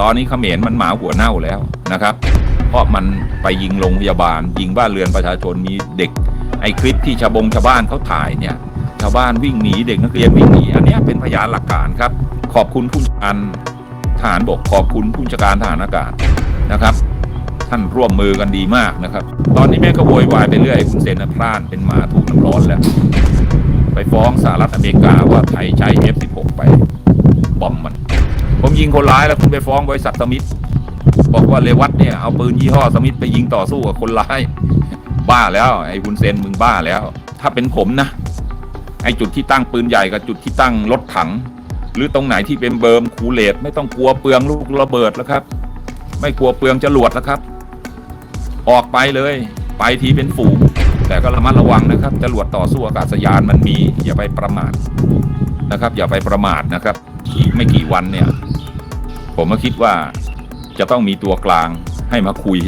ตอนนี้เขมรมันหมาหัวเน่าแล้วนะครับ เพราะมันไปยิงโรงพยาบาล ยิงบ้านเรือนประชาชนมีเด็ก ไอ้คลิปที่ชาวบงชาวบ้านเขาถ่ายเนี่ยชาวบ้านวิ่งหนีเด็กนักเรียนวิ่งหนีอันเนี้ยเป็นพยานหลักฐานครับ ขอบคุณผู้จัดการทหารบกขอบคุณผู้จัดการทหารอากาศนะครับ ท่านร่วมมือกันดีมากนะครับ ตอนนี้แม่ก็โวยวายไปเรื่อยคุณเซนพลาดเป็นหมาถูกน้ำร้อนแล้วไปฟ้องสหรัฐอเมริกาว่าไทยใช้ F16 ไปบอมมัน ผมยิงคนร้ายแล้วคุณไปฟ้องบริษัทสมิธบอกว่าเลวัตเนี่ยเอาปืนยี่ห้อสมิธไปยิงต่อสู้กับคนร้าย บ้าแล้ว ไอ้คุณเซนมึงบ้าแล้ว ถ้าเป็นผมนะ ไอ้จุดที่ตั้งปืนใหญ่กับจุดที่ตั้งรถถัง หรือตรงไหนที่เป็นเบิร์มคูเลตไม่ต้องกลัวเปลืองลูกระเบิดแล้วครับ ไม่กลัวเปลืองจรวดแล้วครับ ออกไปเลย ไปทีเป็นฝูงแต่ก็ระมัดระวังนะครับจรวดต่อสู้อากาศยานมันมีอย่าไปประมาทนะครับ อย่าไปประมาทนะครับอีกไม่กี่วันเนี่ย ผมก็คิดว่าจะต้องมีตัวกลางให้มาคุย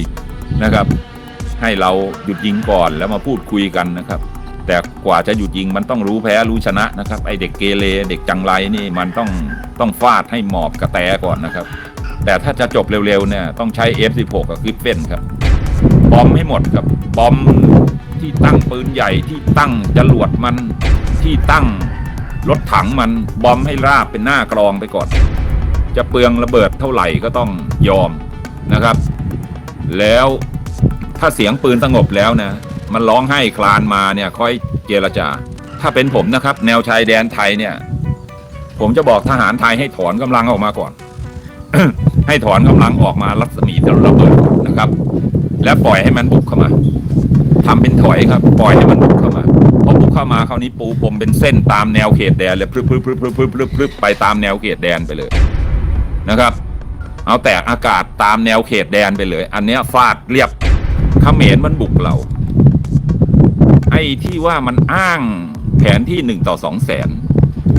นะครับ ให้เราหยุดยิงก่อนแล้วมาพูดคุยกันนะครับ แต่กว่าจะหยุดยิงมันต้องรู้แพ้รู้ชนะนะครับไอเด็กเกเรเด็กจังไรนี่มันต้องต้องฟาดให้หมอบกระแตก่อนนะครับ แต่ถ้าจะจบเร็วๆเนี่ยต้องใช้ F16 กับกริปเฟนครับบอมให้หมดครับบอมที่ตั้งปืนใหญ่ที่ตั้งจรวดมันที่ตั้งรถถังมันบอมให้ราบเป็นหน้ากรองไปก่อน จะเปลืองระเบิดเท่าไหร่ก็ต้องยอมนะครับ แล้วถ้าเสียงปืนสงบแล้วนะมันร้องให้คลานมาเนี่ยค่อยเจรจา ถ้าเป็นผมนะครับ แนวชายแดนไทยเนี่ย ผมจะบอกทหารไทยให้ถอนกำลังออกมาก่อน ให้ถอนกำลังออกมารัศมีระเบิดนะครับ แล้วปล่อยให้มันบุกเข้ามาทำเป็นถอยครับ ปล่อยให้มันบุกเข้ามาพอบุกเข้ามาคราวนี้ปูผมเป็นเส้นตามแนวเขตแดนเลยพรึบพรึบพรึบพรึบพรึบพรึบพรึบไปตามแนวเขตแดนไปเลย นะครับ เอาแตกอากาศตามแนวเขตแดนไปเลย อันเนี้ยฟาดเรียบเขมรมันบุกเรา ไอ้ที่ว่ามันอ้างแผนที่หนึ่งต่อสองแสน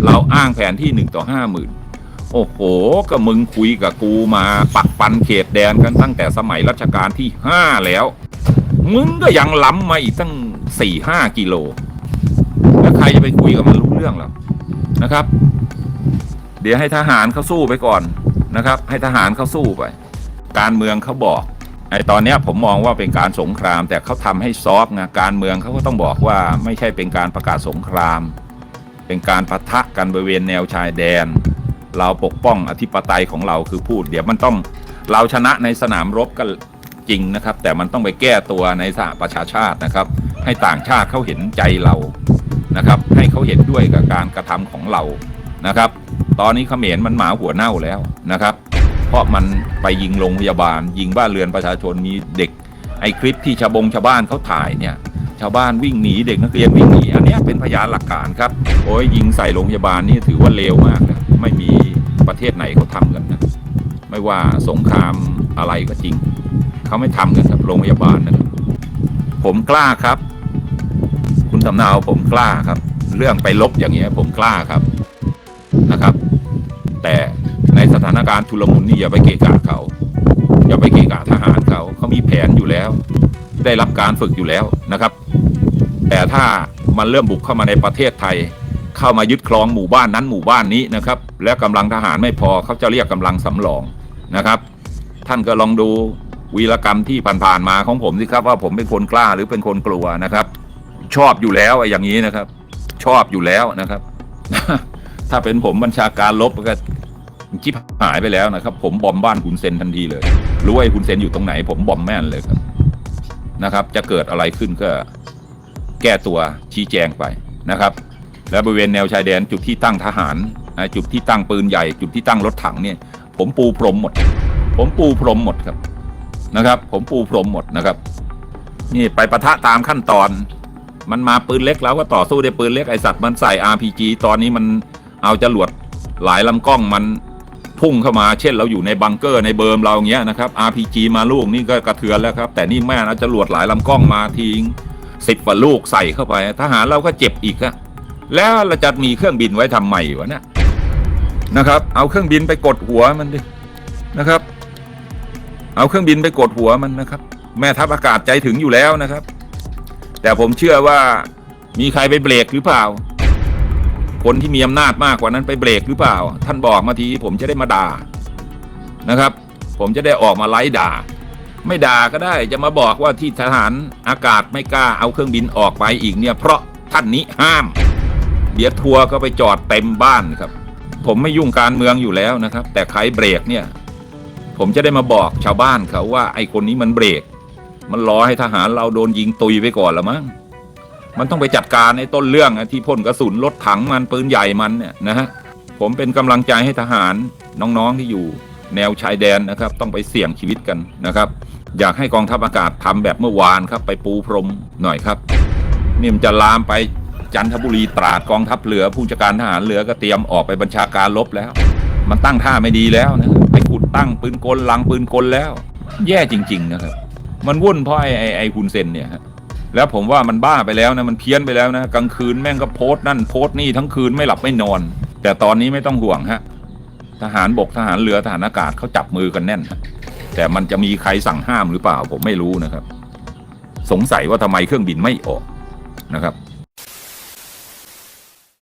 เราอ้างแผนที่หนึ่งต่อห้าหมื่นโอ้โห ก็มึงคุยกับกูมาปักปันเขตแดนกันตั้งแต่สมัยรัชกาลที่ห้าแล้ว มึงก็ยังล้ำมาอีกตั้งสี่ห้ากิโล แล้วใครจะไปคุยกับมันรู้เรื่องหรอนะครับ เดี๋ยวให้ทหารเขาสู้ไปก่อน นะครับ ให้ทหารเขาสู้ไป การเมืองเขาบอกไอ้ตอนนี้ผมมองว่าเป็นการสงคราม แต่เขาทำให้ซอฟต์ไงการเมืองเขาก็ต้องบอกว่าไม่ใช่เป็นการประกาศสงคราม เป็นการปะทะกันบริเวณแนวชายแดน เราปกป้องอธิปไตยของเราคือพูด เดี๋ยวมันต้องเราชนะในสนามรบก็จริงนะครับ แต่มันต้องไปแก้ตัวในสหประชาชาตินะครับ ให้ต่างชาติเขาเห็นใจเรานะครับ ให้เขาเห็นด้วยกับการกระทำของเรานะครับ ตอนนี้เขมรมันหมาหัวเน่าแล้วนะครับ เพราะมันไปยิงโรงพยาบาล ยิงบ้านเรือนประชาชนมีเด็ก ไอ้คลิปที่ชาวบงชาวบ้านเขาถ่ายเนี่ยชาวบ้านวิ่งหนีเด็กนักเรียนวิ่งหนีอันเนี้ยเป็นพยานหลักฐานครับโอ้ยยิงใส่โรงพยาบาลนี่ถือว่าเลวมากนะไม่มีประเทศไหนเขาทำกันนะไม่ว่าสงครามอะไรก็จริงเขาไม่ทำกันครับโรงพยาบาลนะครับผมกล้าครับ คุณสำเนาผมกล้าครับ เรื่องไปลบอย่างเงี้ยผมกล้าครับนะครับ การทุลมุนนี่อย่าไปเกะกะเขา อย่าไปเกะกะทหารเขาเขามีแผนอยู่แล้ว ได้รับการฝึกอยู่แล้วนะครับ แต่ถ้ามันเริ่มบุกเข้ามาในประเทศไทย เข้ามายึดครองหมู่บ้านนั้นหมู่บ้านนี้นะครับ และกำลังทหารไม่พอเขาจะเรียกกำลังสำรองนะครับ ท่านก็ลองดูวีรกรรมที่ผ่านๆมาของผมสิครับว่าผมเป็นคนกล้าหรือเป็นคนกลัวนะครับ ชอบอยู่แล้วไอ้อย่างนี้นะครับ ชอบอยู่แล้วนะครับ ถ้าเป็นผมบัญชาการลบก็ ชิบหายไปแล้วนะครับ ผมบอมบ้านคุณเซนทันทีเลย รู้ว่าไอ้คุณเซนอยู่ตรงไหน ผมบอมแม่นเลยครับนะครับ จะเกิดอะไรขึ้นก็แก้ตัวชี้แจงไปนะครับ และบริเวณแนวชายแดนจุดที่ตั้งทหารนะจุดที่ตั้งปืนใหญ่ จุดที่ตั้งรถถังเนี่ย ผมปูพรมหมด ผมปูพรมหมดครับนะครับ ผมปูพรมหมดนะครับ นี่ไปประทะตามขั้นตอน มันมาปืนเล็กแล้วก็ต่อสู้ด้วยปืนเล็กไอสัตว์มันใส่ RPG ตอนนี้มันเอาจรวดหลายลำกล้องมัน พุ่งเข้ามาเช่นเราอยู่ในบังเกอร์ในเบิร์มเราอย่างเงี้ยนะครับ RPG มาลูกนี่ก็กระเทือนแล้วครับ แต่นี่แม่นะจรวดหลายลำกล้องมาทิ้งสิบกว่าลูกใส่เข้าไป ทหารเราก็เจ็บอีกอะแล้วเราจะมีเครื่องบินไว้ทำไมวะเนี่ยนะครับ เอาเครื่องบินไปกดหัวมันดินะครับ เอาเครื่องบินไปกดหัวมันนะครับ แม่ทัพอากาศใจถึงอยู่แล้วนะครับ แต่ผมเชื่อว่ามีใครไปเบรกหรือเปล่า คนที่มีอำนาจมากกว่านั้นไปเบรกหรือเปล่า ท่านบอกมาทีผมจะได้มาด่านะครับ ผมจะได้ออกมาไล่ด่า ไม่ด่าก็ได้จะมาบอกว่าที่ทหารอากาศไม่กล้าเอาเครื่องบินออกไปอีกเนี่ย เพราะท่านนี้ห้าม เดี๋ยวทัวร์ก็ไปจอดเต็มบ้านครับ ผมไม่ยุ่งการเมืองอยู่แล้วนะครับ แต่ใครเบรกเนี่ย ผมจะได้มาบอกชาวบ้านเขาว่าไอ้คนนี้มันเบรก มันรอให้ทหารเราโดนยิงตุยไปก่อนละมั้ง มันต้องไปจัดการในต้นเรื่องที่พ่นกระสุนรถถังมันปืนใหญ่มันเนี่ยนะฮะผมเป็นกำลังใจให้ทหารน้องๆที่อยู่แนวชายแดนนะครับ ต้องไปเสี่ยงชีวิตกันนะครับ อยากให้กองทัพอากาศทำแบบเมื่อวานครับ ไปปูพรมหน่อยครับนี่มันจะลามไปจันทบุรีตราดกองทัพเรือผู้จัดการทหารเรือก็เตรียมออกไปบัญชาการลบแล้ว มันตั้งท่าไม่ดีแล้วนะไปขุดตั้งปืนกลลังปืนกลแล้ว แย่จริง ๆ นะครับ มันวุ่นเพราะไอ้ไอ้ไอ้ฮุนเซนเนี่ยฮะ แล้วผมว่ามันบ้าไปแล้วนะมันเพี้ยนไปแล้วนะกลางคืนแม่งก็โพสต์นั่นโพสต์นี่ทั้งคืนไม่หลับไม่นอน แต่ตอนนี้ไม่ต้องห่วงฮะทหารบกทหารเรือทหารอากาศเขาจับมือกันแน่นฮะแต่มันจะมีใครสั่งห้ามหรือเปล่า ผมไม่รู้นะครับ สงสัยว่าทำไมเครื่องบินไม่ออกนะครับ